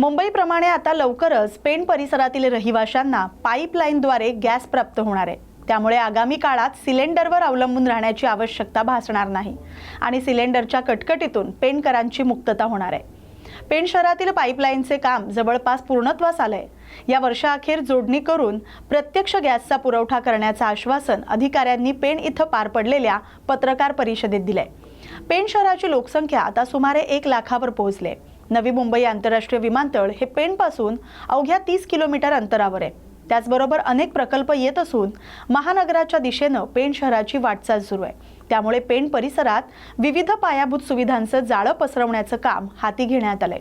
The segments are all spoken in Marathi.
मुंबईप्रमाणे आता लवकरच पेण परिसरातील रहिवाशांना पाईपलाईनद्वारे गॅस प्राप्त होणार आहे. त्यामुळे आगामी काळात सिलेंडरवर अवलंबून राहण्याची आवश्यकता भासणार नाही आणि सिलेंडरच्या कटकटीतून पेणकरांची मुक्तता होणार आहे. पेण शहरातील पाईपलाईनचे काम जवळपास पूर्णत्वास आलंय. या वर्षाअखेर जोडणी करून प्रत्यक्ष गॅसचा पुरवठा करण्याचं आश्वासन अधिकाऱ्यांनी पेण इथं पार पडलेल्या पत्रकार परिषदेत दिलंय. पेण शहराची लोकसंख्या आता सुमारे एक लाखावर पोहोचले नवी मुंबई आंतरराष्ट्रीय विमानतळ हे पेणपासून अवघ्या तीस किलोमीटर अंतरावर आहे. त्याचबरोबर अनेक प्रकल्प येत असून महानगराच्या दिशेनं पेण शहराची वाटचाल सुरू आहे. त्यामुळे पेण परिसरात विविध पायाभूत सुविधांचं जाळं पसरवण्याचं काम हाती घेण्यात आलंय.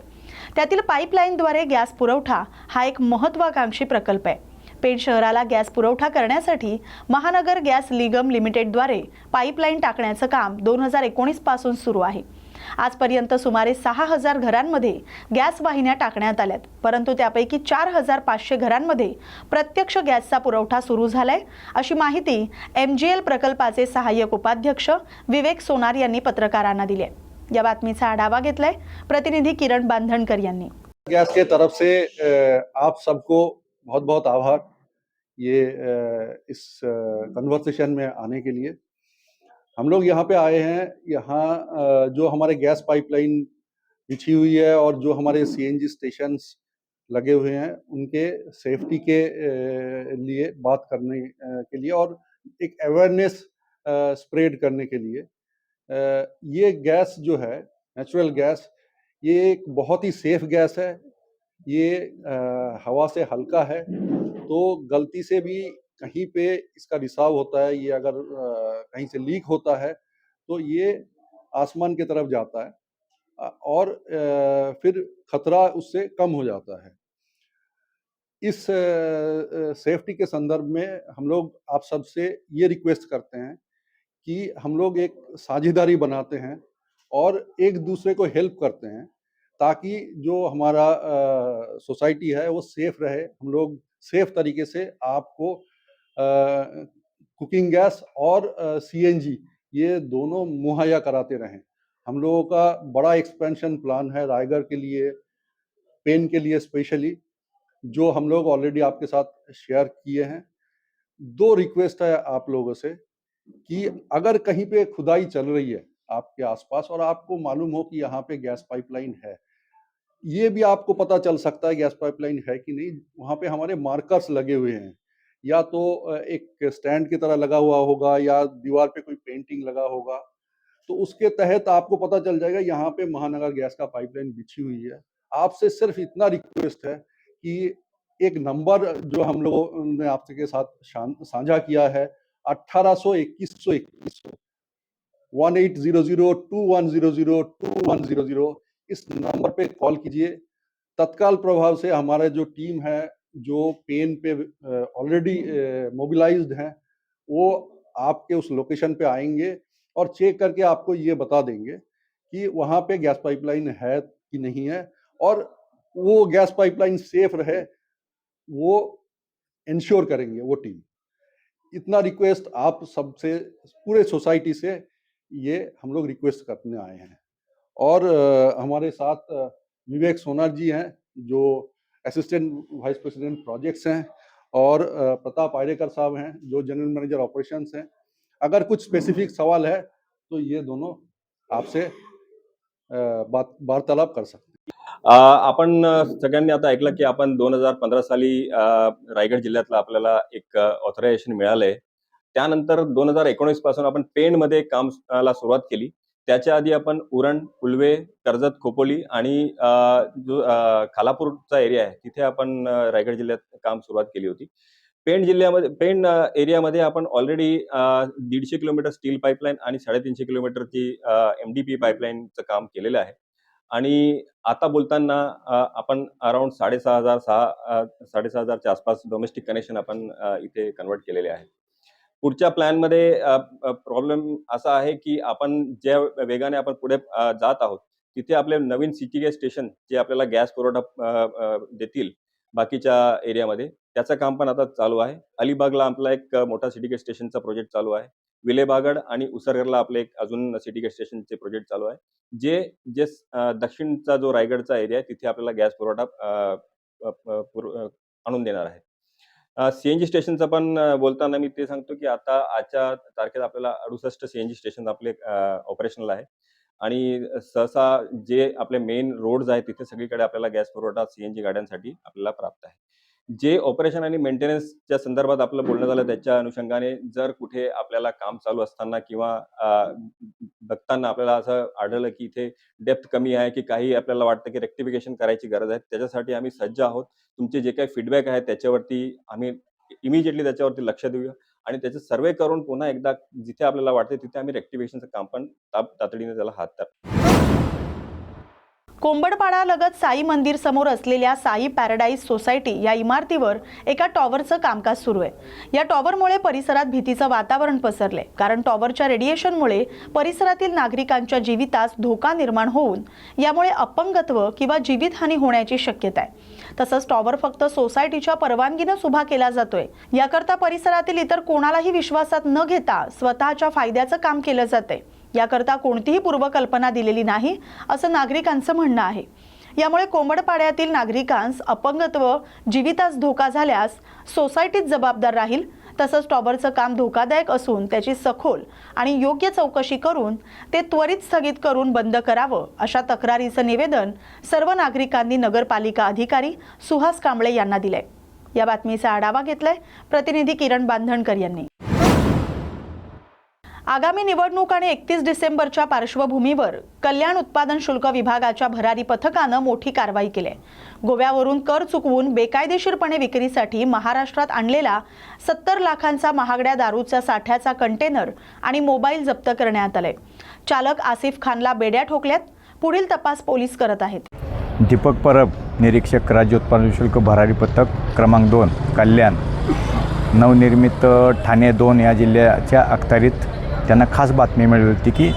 त्यातील पाईपलाईनद्वारे गॅस पुरवठा हा एक महत्त्वाकांक्षी प्रकल्प आहे. पेण शहराला गॅस पुरवठा करण्यासाठी महानगर गॅस निगम लिमिटेडद्वारे पाईपलाईन टाकण्याचं काम दोन हजार एकोणीसपासून सुरू आहे. आजपर्यंत सुमारे सहा हजार घरांमध्ये गॅस वाहिन्या टाकण्यात आल्यात. परंतु त्यापैकी चार हजार पाचशे घरांमध्ये प्रत्यक्ष गॅसचा पुरवठा सुरू झालाय अशी माहिती एम जी एल प्रकल्पाचे सहाय्यक उपाध्यक्ष विवेक सोनार यांनी पत्रकारांना दिली आहे. या बातमीचा आढावा घेतलाय प्रतिनिधी किरण बांधणकर यांनी. गैस के तरफ से आप सबको बहुत बहुत आभार. ये इस कन्वर्सेशन में आने के लिए हम लोग यहाँ पे आए हैं, यहाँ जो हमारे गैस पाइपलाइन बिछी हुई है और जो हमारे सीएनजी स्टेशंस लगे हुए हैं, उनके सेफ्टी के लिए बात करने के लिए और एक अवेयरनेस स्प्रेड करने के लिए। ये गैस जो है नेचुरल गैस, ये एक बहुत ही सेफ़ गैस है। ये हवा से हल्का है तो गलती से भी कहीं पे इसका रिसाव होता है, ये अगर कहीं से लीक होता है तो ये आसमान की तरफ़ जाता है और फिर खतरा उससे कम हो जाता है। इस सेफ्टी के संदर्भ में हम लोग, आप सबसे ये रिक्वेस्ट करते हैं कि हम लोग एक साझेदारी बनाते हैं और एक दूसरे को हेल्प करते हैं, ताकि जो हमारा सोसाइटी है वो सेफ़ रहे, हम लोग सेफ़ तरीके से आपको कुकिंग गैस और सीएनजी ये दोनों मुहैया कराते रहें। हम लोगों का बड़ा एक्सपेंशन प्लान है रायगढ़ के लिए पेन के लिए स्पेशली जो हम लोग ऑलरेडी आपके साथ शेयर किए हैं। दो रिक्वेस्ट है आप लोगों से कि अगर कहीं पे खुदाई चल रही है आपके आसपास और आपको मालूम हो कि यहाँ पे गैस पाइपलाइन है, ये भी आपको पता चल सकता है गैस पाइपलाइन है कि नहीं। वहाँ पे हमारे मार्कर्स लगे हुए हैं। या तो एक स्टैंड की तरह लगा हुआ होगा या दीवार पे कोई पेंटिंग लगा होगा। तो उसके तहत आपको पता चल जाएगा यहाँ पे महानगर गैस का पाइपलाइन बिछी हुई है। आपसे सिर्फ़ इतना रिक्वेस्ट है कि एक नंबर जो हम लोगों ने आपके साथ साझा किया है, अट्ठारह सौ इक्कीस सौ इक्कीस one eight zero zero two one zero zero two one zero zero इस नंबर पे कॉल कीजिए। तत्काल प्रभाव से हमारे जो टीम है जो पेन पे ऑलरेडी मोबिलाइज्ड हैं, वो आपके उस लोकेशन पे आएँगे और चेक करके आपको ये बता देंगे कि वहाँ पे गैस पाइपलाइन है कि नहीं है और वो गैस पाइपलाइन सेफ़ रहे, वो इंश्योर करेंगे वो टीम इतना रिक्वेस्ट आप सबसे, पूरे सोसाइटी से ये हम लोग रिक्वेस्ट करने आए हैं। और हमारे साथ विवेक सोनार जी हैं जो असिस्टेंट वाइस प्रेसिडेंट प्रोजेक्ट्स हैं और प्रताप आयरेकर साहब हैं जो जनरल मैनेजर ऑपरेशंस हैं। अगर कुछ स्पेसिफिक सवाल है तो ये दोनों आपसे अ, बात वार्तालाप कर सकते हैं। अ, आपण सगळ्यांनी आता ऐकलं की आपण दोन हजार पंधरा साली अ, रायगड जिल्ह्यातला आपल्याला एक ऑथरायझेशन मिळालंय. त्यानंतर दोन हजार एकोणीसपासून आपण पेणमध्ये कामाला सुरुवात केली. त्याच्या आधी आपण उरण उलवे कर्जत खोपोली आणि जो खालापूरचा एरिया आहे तिथे आपण रायगड जिल्ह्यात काम सुरुवात केली होती. पेण जिल्ह्यामध्ये पेण एरियामध्ये आपण ऑलरेडी दीडशे किलोमीटर स्टील पाईपलाईन आणि साडेतीनशे किलोमीटरची एम डी पी पाईपलाईनचं काम केलेलं आहे. आणि आता बोलताना आपण अराउंड साडेसहा हजार सहा साडेसहा हजारच्या आसपास डोमेस्टिक कनेक्शन आपण इथे कन्वर्ट केलेले आहे. पुढच्या प्लॅनमध्ये प्रॉब्लेम असा आहे की आपण ज्या वेगाने आपण पुढे जात आहोत तिथे आपले नवीन सिटी गॅस स्टेशन जे आपल्याला गॅस पुरवठा देतील बाकीच्या एरियामध्ये त्याचं काम पण आता चालू आहे. अलिबागला आपला एक मोठा सिटी गॅस स्टेशनचा प्रोजेक्ट चालू आहे. विलेबागड आणि उसरगरला आपले एक अजून सिटी गॅस स्टेशनचे प्रोजेक्ट चालू आहे. जे जे दक्षिणचा जो रायगडचा एरिया आहे तिथे आपल्याला गॅस पुरवठा आणून देणार आहे. सीएनजी स्टेशनचं पण बोलताना मी ते सांगतो की आता आजच्या तारखेला आपल्याला अडुसष्ट सीएनजी स्टेशन आपले ऑपरेशनल आहे. आणि सहसा जे आपले मेन रोड्स आहेत तिथे सगळीकडे आपल्याला गॅस पुरवठा सीएनजी गाड्यांसाठी आपल्याला प्राप्त आहे. जे ऑपरेशन आणि मेंटेनन्सच्या संदर्भात आपलं बोलणं झालं त्याच्या अनुषंगाने जर कुठे आपल्याला काम चालू असताना किंवा बघताना आपल्याला असं आढळलं की इथे डेप्थ कमी आहे की काही आपल्याला वाटतं की रेक्टिफिकेशन करायची गरज आहे त्याच्यासाठी आम्ही सज्ज आहोत. तुमचे जे काही फीडबॅक आहे त्याच्यावरती आम्ही इमिजिएटली त्याच्यावरती लक्ष देऊया आणि त्याचे सर्वे करून पुन्हा एकदा जिथे आपल्याला वाटते तिथे आम्ही रेक्टिफिकेशनचं काम पण ताप तातडीने त्याला हात कोंबडपाडालगत साई मंदिर समोर असलेल्या साई पॅराडाईज सोसायटी या इमारतीवर एका टॉवरचं कामकाज सुरू आहे. या टॉवरमुळे परिसरात भीतीचं वातावरण पसरले. कारण टॉवरच्या रेडिएशनमुळे परिसरातील नागरिकांच्या जीवितास धोका निर्माण होऊन यामुळे अपंगत्व किंवा जीवितहानी होण्याची शक्यता आहे. तसंच टॉवर फक्त सोसायटीच्या परवानगीनंच उभा केला जातोय. याकरता परिसरातील इतर कोणालाही विश्वासात न घेता स्वतःच्या फायद्याचं काम केलं जातंय. याकरता कोणतीही पूर्वकल्पना दिलेली नाही असं नागरिकांचं म्हणणं आहे. यामुळे कोंबडपाड्यातील नागरिकांस अपंगत्व जीवितास धोका झाल्यास सोसायटीत जबाबदार राहील तसंच टॉबरचं काम धोकादायक असून त्याची सखोल आणि योग्य चौकशी करून ते त्वरित स्थगित करून बंद करावं अशा तक्रारीचं निवेदन सर्व नागरिकांनी नगरपालिका अधिकारी सुहास कांबळे यांना दिलंय. या बातमीचा आढावा घेतलाय प्रतिनिधी किरण बांधणकर यांनी. आगामी निवडणूक आणि एकतीस डिसेंबरच्या पार्श्वभूमीवर कल्याण उत्पादन शुल्क विभागाच्या भरारी पथकानं मोठी कारवाई केली. आहे. गोव्यावरून कर चुकवून बेकायदेशीरपणे विक्रीसाठी महाराष्ट्रात आणलेला सत्तर लाखांचा महागड्या दारूचा साठ्याचा कंटेनर आणि मोबाईल जप्त करण्यात आले. चालक आसिफ खानला बेड्या ठोकल्यात. पुढील तपास पोलीस करत आहेत. दीपक परब निरीक्षक राज्य उत्पादन शुल्क भरारी पथक क्रमांक दोन कल्याण. नवनिर्मित ठाणे दोन या जिल्ह्याच्या अखत्यारीत त्यांना खास बातमी मिळाली होती की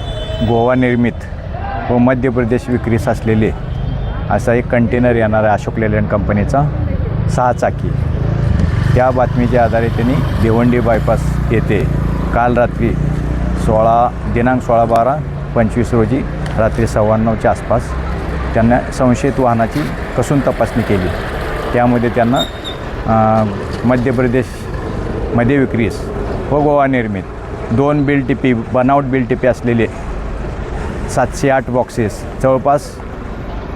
गोवा निर्मित व मध्य प्रदेश विक्रीस असलेले असा एक कंटेनर येणार आहे अशोक लेलँड कंपनीचा सहा चाकी त्या बातमीच्या आधारे त्यांनी देवंडी बायपास येथे काल रात्री सोळा दिनांक सोळा बारा पंचवीस रोजी रात्री सव्वाण्णवच्या आसपास त्यांना संशयित वाहनाची कसून तपासणी केली. त्यामध्ये त्यांना मध्य प्रदेशमध्ये विक्रीस व गोवा निर्मित दोन बिल टिपी बनावट बिल टिपी असलेले सातशे आठ बॉक्सेस जवळपास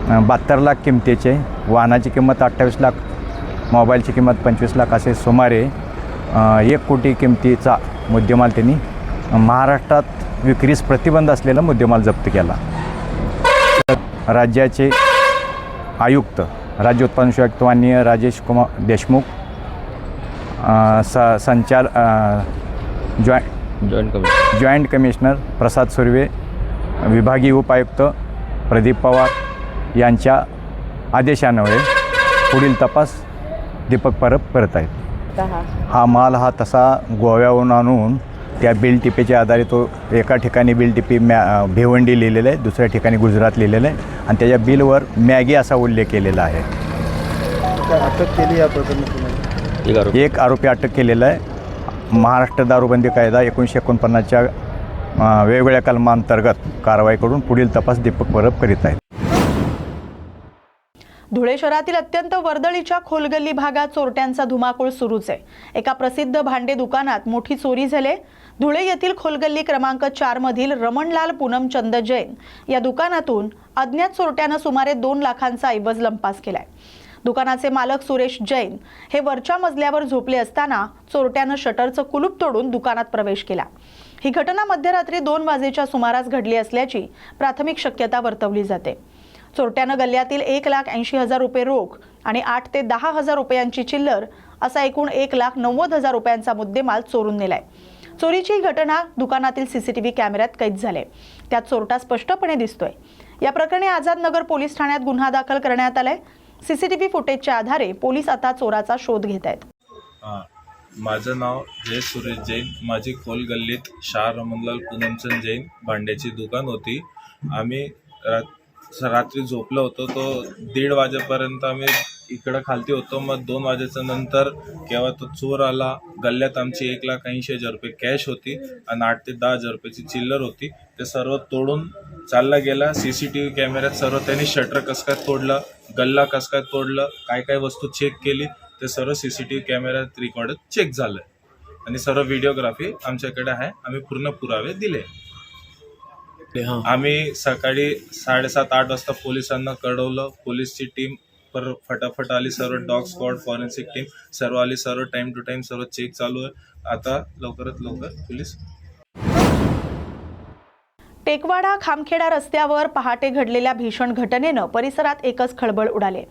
बहात्तर लाख किमतीचे वाहनाची किंमत अठ्ठावीस लाख मोबाईलची किंमत पंचवीस लाख असे सुमारे एक कोटी किमतीचा मुद्देमाल त्यांनी महाराष्ट्रात विक्रीस प्रतिबंध असलेला मुद्देमाल जप्त केला. राज्याचे आयुक्त राज्य उत्पादन आयुक्त माननीय राजेश कुमार देशमुख स संचार जॉ joint committee joint commissioner Prasad Surve विभागीय उपायुक्त प्रदीप पवार यांच्या आदेशान्वये पुढील तपास दीपक परब करत आहेत. हा माल हा तसा गोव्याहून आणून त्या बिल टिपेच्या आधारे तो एका ठिकाणी बिल टिपी मॅ भिवंडी लिहिलेलं आहे दुसऱ्या ठिकाणी गुजरात लिहिलेलं आहे आणि त्याच्या बिलवर मॅगी असा उल्लेख केलेला आहे. अटक केली या प्रकरणी एक आरोपी अटक केलेला आहे. महाराष्ट्र दारूबंदी कायदा एकोणीसशे एकोणपन्नासच्या वेगवेगळ्या कलमांतर्गत कारवाई करून पुढील तपास दीपक परब करीत आहेत. धुळे शहरातील अत्यंत वर्दळीच्या खोलगल्ली भागात चोरट्यांचा धुमाकूळ सुरूच आहे. एका प्रसिद्ध भांडे दुकानात मोठी चोरी झाले. धुळे येथील खोलगल्ली क्रमांक चार मधील रमणलाल पूनमचंद जैन या दुकानातून अज्ञात चोरट्यानं सुमारे दोन लाखांचा ऐवज लंपास केलाय. दुकानाचे मालक सुरेश जैन हे वरच्या मजल्यावर झोपले असताना चोरट्यानं शटरचं कुलूप तोडून दुकानात प्रवेश केला. ही घटना मध्यरात्री दोन वाजेच्या सुमारास घडली असल्याची प्राथमिक शक्यता वर्तवली जाते. चोरट्यानं गल्ल्यातील एक लाख ऐंशी हजार रुपये रोख आणि आठ ते दहा हजार रुपयांची चिल्लर असा एकूण एक लाख नव्वद हजार रुपयांचा मुद्देमाल चोरून नेलाय. चोरीची ही घटना दुकानातील सीसीटीव्ही कॅमेऱ्यात कैद झाले. त्यात चोरटा स्पष्टपणे दिसतोय. या प्रकरणी आझाद नगर पोलीस ठाण्यात गुन्हा दाखल करण्यात आलाय. सीसीटीव्ही फुटेजच्या आधारे पोलीस आता चोराचा शोध घेत आहेत. हां माझं नाव जय सुरेश जैन माझी खोल गल्लीत शाह रमनलाल पूनमचंद जैन भांड्याची दुकान होती. आम्ही रात रात्री झोपलो होतो तो दीड वाजेपर्यंत आम्ही इकडं खालती होतो. मग दोन वाजेच्या नंतर केव्हा तो चोर आला गल्ल्यात आमची एक लाख ऐंशी हजार रुपये कॅश होती आणि आठ ते दहा हजार रुपयाची चिल्लर होती. ते सर्व तोडून चालला गेला. सी सी टी व्ही कॅमेऱ्यात सर्व त्यांनी शटर कसं काय तोडलं गल्ला कसं काय तोडलं काय काय वस्तू चेक केली ते सर्व सी सी टी व्ही कॅमेऱ्यात रेकॉर्ड चेक झालं. आणि सर्व व्हिडिओग्राफी आमच्याकडे आहे. आम्ही पूर्ण पुरावे दिले. आम्ही सकाळी साडेसात आठ वाजता पोलिसांना कळवलं. पोलीसची टीम पर फटाफट आली सर्व डॉग स्क्वॉड फॉरेन्सिक टीम सर्व आली सर्व टाइम टू टाइम सर्व चेक चालू आहे. आता लवकरात लवकर पोलीस टेकवाडा खामखेडा रस्त्यावर पहाटे घडलेल्या भीषण घटनेनं परिसरात एकच खळबळ उडाले.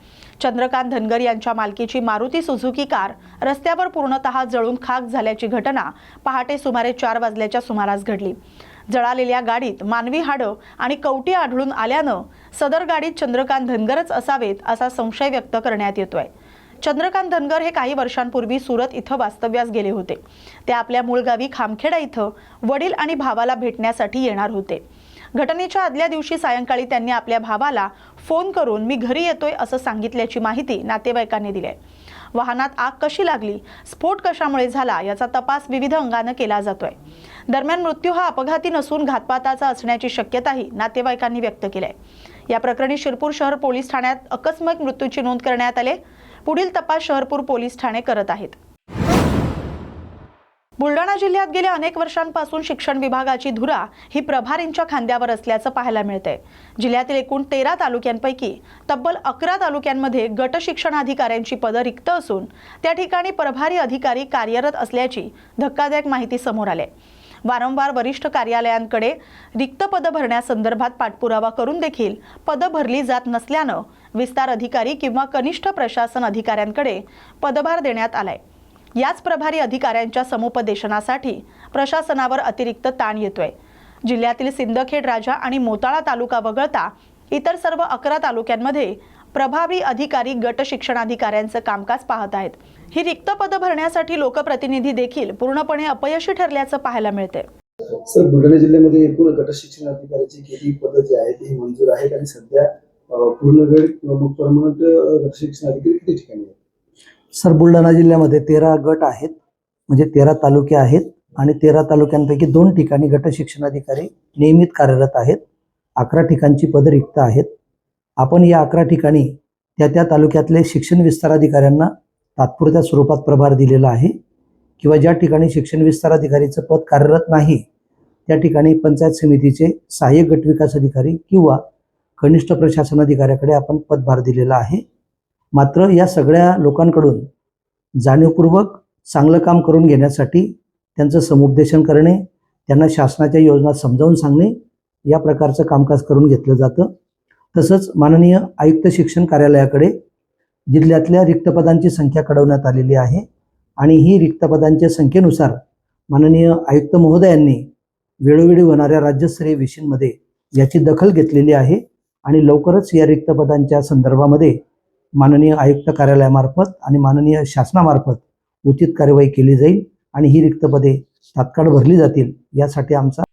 चंद्रकांत धनगर यांच्या मालकीची मारुती सुझुकी कार रस्त्यावर पूर्णतः जळून खाक झाल्याची घटना पहाटे सुमारे चार वाजल्याच्या सुमारास घडली. जळालेल्या गाडीत मानवी हाडं आणि कवटी आढळून आल्यानं सदर गाडीत चंद्रकांत धनगरच असावेत असा संशय व्यक्त करण्यात येतोय. चंद्रकांत धनगर हे काही वर्षांपूर्वी सुरत इथं वास्तव्यास गेले होते. ते आपल्या मूळ गावी खामखेडा इथं वडील आणि भावाला भेटण्यासाठी येणार होते. घटनेच्या आदल्या दिवशी सायंकाळी त्यांनी आपल्या भावाला फोन करून मी घरी येतोय असं सांगितल्याची माहिती नातेवाईकांनी दिली आहे वाहनात आग कशी लागली स्फोट कशामुळे झाला याचा तपास विविध अंगानं केला जातोय. दरम्यान मृत्यू हा अपघाती नसून घातपाताचा असण्याची शक्यताही नातेवाईकांनी व्यक्त केली आहे या प्रकरणी शिरपूर शहर पोलीस ठाण्यात अकस्मात मृत्यूची नोंद करण्यात आले. पुढील तपास शहरपूर पोलीस ठाणे करत आहेत. बुलढाणा जिल्ह्यात गेल्या अनेक वर्षांपासून शिक्षण विभागाची धुरा ही प्रभारींच्या खांद्यावर असल्याचं पाहायला मिळते जिल्ह्यातील एकूण तेरा तालुक्यांपैकी तब्बल अकरा तालुक्यांमध्ये गट शिक्षणाधिकाऱ्यांची पदं रिक्त असून त्या ठिकाणी प्रभारी अधिकारी कार्यरत असल्याची धक्कादायक माहिती समोर आली वारंवार वरिष्ठ कार्यालयांकडे रिक्त पदं भरण्यासंदर्भात पाठपुरावा करून देखील पदं भरली जात नसल्यानं विस्तार अधिकारी किंवा कनिष्ठ प्रशासन अधिकाऱ्यांकडे पदभार देण्यात आलाय. याच प्रभारी अधिकाऱ्यांच्या समुपदेशनासाठी प्रशासनावर अतिरिक्त ताण येतोय. जिल्ह्यातील सिंदखेड राजा आणि मोताळा तालुका वगळता इतर सर्व अकरा तालुक्यांमध्ये प्रभावी अधिकारी गट शिक्षणाधिकाऱ्यांचं कामकाज पाहत आहेत. ही रिक्त पदं भरण्यासाठी लोकप्रतिनिधी देखील पूर्णपणे अपयशी ठरल्याचं पाहायला मिळते सर बुलढाणा जिल्ह्यामध्ये एकूण गट शिक्षण अधिकाऱ्याची किती पद जी आहेत ती मंजूर आहेत? आणि सध्या पूर्ण वेळ किंवा मग परमनंट गट शिक्षण अधिकारी किती ठिकाणी आहेत? सर बुलढाणा जिल्ह्यामध्ये तेरा गट आहेत म्हणजे तेरा तालुके आहेत आणि तेरा तालुक्यांपैकी दोन ठिकाणी गट शिक्षणाधिकारी नियमित कार्यरत आहेत. अकरा ठिकाणची पदं रिक्त आहेत. आपण या अकरा ठिकाणी त्या त्या तालुक्यातले शिक्षण विस्तार अधिकाऱ्यांना तात्पुरत्या स्वरूपात प्रभार दिलेला आहे किंवा ज्या ठिकाणी शिक्षण विस्तार अधिकारीचं पद कार्यरत नाही त्या ठिकाणी पंचायत समितीचे सहाय्यक गट विकास अधिकारी किंवा कनिष्ठ प्रशासन अधिकाऱ्याकडे आपण पदभार दिलेला आहे. मात्र या सगळ्या लोकांकडून जाणीवपूर्वक चांगलं काम करून घेण्यासाठी त्यांचं समुपदेशन करणे त्यांना शासनाच्या योजना समजावून सांगणे या प्रकारचं कामकाज करून घेतलं जातं. तसंच माननीय आयुक्त शिक्षण कार्यालयाकडे जिल्ह्यातल्या रिक्तपदांची संख्या कळवण्यात आलेली आहे आणि ही रिक्तपदांच्या संख्येनुसार माननीय आयुक्त महोदयांनी वेळोवेळी होणाऱ्या राज्यस्तरीय विषयांमध्ये याची दखल घेतलेली आहे आणि लवकरच या रिक्तपदांच्या संदर्भामध्ये माननीय आयुक्त कार्यालयामार्फत आणि माननीय शासनामार्फत उचित कार्यवाही केली जाईल आणि ही रिक्त पदे तात्काळ भरली जातील यासाठी आमचा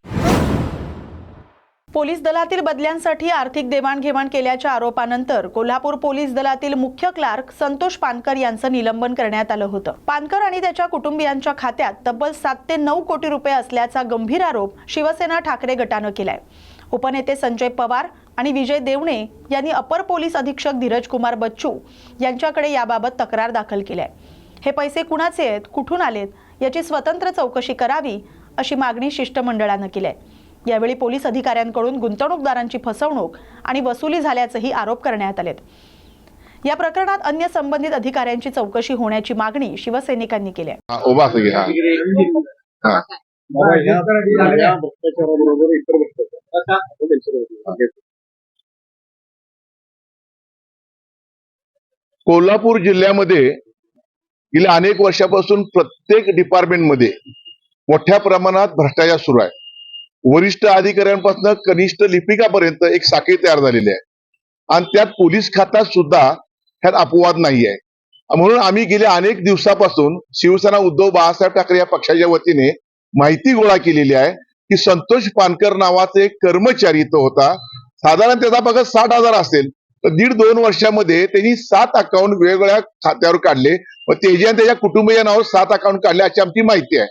पोलीस दलातील बदल्यांसाठी आर्थिक देवाणघेवाण केल्याच्या आरोपानंतर कोल्हापूर पोलीस दलातील मुख्य क्लार्क संतोष पानकर यांचं निलंबन करण्यात आलं होतं. पानकर आणि त्याच्या कुटुंबियांच्या खात्यात तब्बल सात ते नऊ कोटी रुपये असल्याचा गंभीर आरोप शिवसेना ठाकरे गटानं केलाय. उपनेते संजय पवार आणि विजय देवणे यांनी अपर पोलीस अधीक्षक धीरज कुमार बच्चू यांच्याकडे याबाबत तक्रार दाखल केली आहे हे पैसे कुणाचे आहेत कुठून आलेत याची स्वतंत्र चौकशी करावी अशी मागणी शिष्टमंडळानं केली आहे यावेळी पोलीस अधिकाऱ्यांकडून गुंतवणूकदारांची फसवणूक आणि वसुली झाल्याचेही आरोप करण्यात आलेत या प्रकरणात अन्य संबंधित अधिकाऱ्यांची चौकशी होण्याची मागणी शिवसैनिकांनी केली आहे कोल्हापूर जिल्ह्यामध्ये गेल्या अनेक वर्षापासून प्रत्येक डिपार्टमेंटमध्ये मोठ्या प्रमाणात भ्रष्टाचार सुरू आहे. वरिष्ठ अधिकाऱ्यांपासून कनिष्ठ लिपिकापर्यंत एक साखळी तयार झालेली आहे. आणि त्यात पोलीस खात्यात सुद्धा ह्यात अपवाद नाही आहे. म्हणून आम्ही गेल्या अनेक दिवसापासून शिवसेना उद्धव बाळासाहेब ठाकरे या पक्षाच्या वतीने माहिती गोळा केलेली आहे की संतोष पानकर नावाचा एक कर्मचारी तो होता. साधारण त्याचा पगार साठ हजार असेल. तर दीड दोन वर्षामध्ये त्यांनी सात अकाउंट वेगवेगळ्या खात्यावर काढले. व त्याच्या आणि त्याच्या कुटुंबीय नावावर सात अकाउंट काढले अशी आमची माहिती आहे.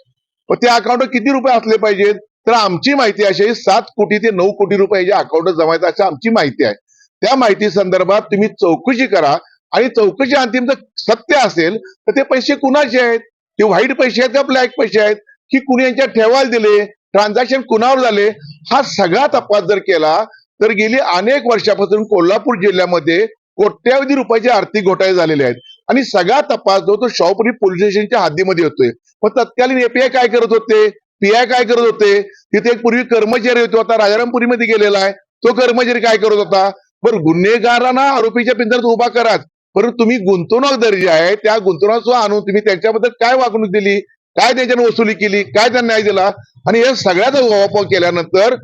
व त्या अकाउंटवर किती रुपये असले पाहिजेत? तर आमची माहिती अशी सात कोटी ते नऊ कोटी रुपये या अकाउंट जमा अशी आमची माहिती आहे. त्या माहिती संदर्भात तुम्ही चौकशी करा आणि चौकशी अंतिम जर सत्य असेल तर ते पैसे कुणाचे आहेत? ते व्हाईट पैसे आहेत का ब्लॅक पैसे आहेत? की कुणी यांच्या ठेवायला दिले? ट्रान्झॅक्शन कुणावर झाले? हा सगळा तपास जर केला तर गेली अनेक वर्षापासून कोल्हापूर जिल्ह्यामध्ये कोट्यावधी रुपयाचे आर्थिक घोटाळे झालेले आहेत. आणि सगळा तपास जो तो शाहूपुरी पोलीस स्टेशनच्या हद्दीमध्ये होतोय मग तत्कालीन एपीआय काय करत होते? पीआय काय करत होते? तिथे एक पूर्वी कर्मचारी होतो आता राजारामपुरीमध्ये गेलेला आहे. तो कर्मचारी काय करत होता? बरं गुन्हेगारांना आरोपीच्या पिंजऱ्यात उभा कराच परंतु तुम्ही गुंतवणूकदार जे आहे त्या गुंतवणूक आणून तुम्ही त्यांच्याबद्दल काय वागणूक दिली? काय त्यांच्यानं वसुली केली? काय त्यांना न्याय दिला? आणि या सगळ्याचा वापर केल्यानंतर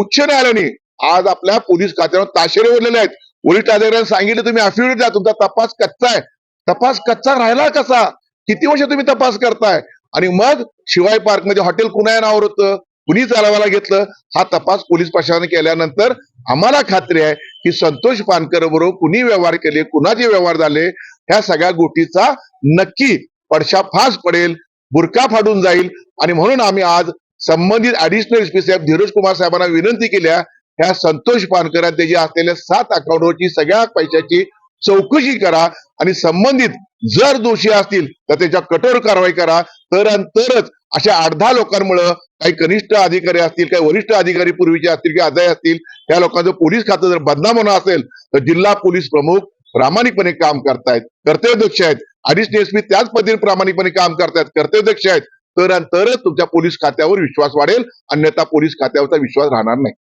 उच्च न्यायालयाने आज आपल्या पोलीस खात्यावर ताशेरे ओढलेले आहेत. पोलीस अधिकाऱ्यांनी सांगितलं तुम्ही अफिडेव्हिट द्या. तुमचा तपास कच्चा आहे. तपास कच्चा राहिला कसा? किती वर्ष तुम्ही तपास करताय? आणि मग शिवाय पार्कमध्ये हॉटेल कुणा नावावर होतं? कुणी चालवायला घेतलं? हा तपास पोलीस प्रशासनाने केल्यानंतर आम्हाला खात्री आहे की संतोष पानकर बरोबर कुणी व्यवहार केले कुणाचे व्यवहार झाले ह्या सगळ्या गोष्टीचा नक्की पडशा फास पडेल बुरका फाडून जाईल. आणि म्हणून आम्ही आज संबंधित ऍडिशनल एसपी साहेब धीरज कुमार साहेबांना विनंती केल्या ह्या संतोष पानकरांचे जे असलेल्या सात अकाउंटवरची सगळ्या पैशाची चौकशी करा आणि संबंधित जर दोषी असतील तर त्याच्या कठोर कारवाई करा. तर आणि तरच अशा आठ दहा लोकांमुळं काही कनिष्ठ अधिकारी असतील काही वरिष्ठ अधिकारी पूर्वीचे असतील किंवा आजही असतील त्या लोकांचं पोलीस खातं जर बदनाम होणं असेल तर जिल्हा पोलीस प्रमुख प्रामाणिकपणे काम करतायत. कर्तव्यदक्ष आहेत. अडिशनल एसपी त्याच पद्धतीने प्रामाणिकपणे काम करतायत. कर्तव्यदक्ष आहेत. तर आणि तरच तुमच्या पोलीस खात्यावर विश्वास वाढेल. अन्यथा पोलीस खात्यावरचा विश्वास राहणार नाही.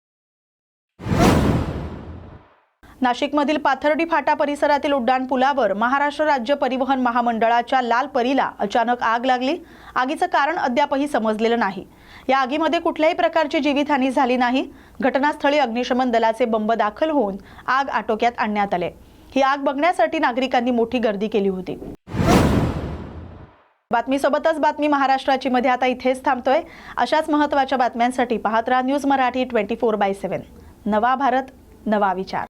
नाशिकमधील पाथर्डी फाटा परिसरातील उड्डाण पुलावर महाराष्ट्र राज्य परिवहन महामंडळाच्या लाल परीला अचानक आग लागली. आगीचं कारण अद्यापही समजलेलं नाही. या आगीमध्ये कुठल्याही प्रकारची जीवितहानी झाली नाही. घटनास्थळी अग्निशमन दलाचे बंब दाखल होऊन आग आटोक्यात आणण्यात आले. ही आग बघण्यासाठी नागरिकांनी मोठी गर्दी केली होती. बातमीसोबतच बातमी महाराष्ट्राची मध्ये आता इथेच थांबतोय. अशाच महत्त्वाच्या बातम्यांसाठी पाहत राहा news Marathi twenty four by seven. नवा भारत नवा विचार.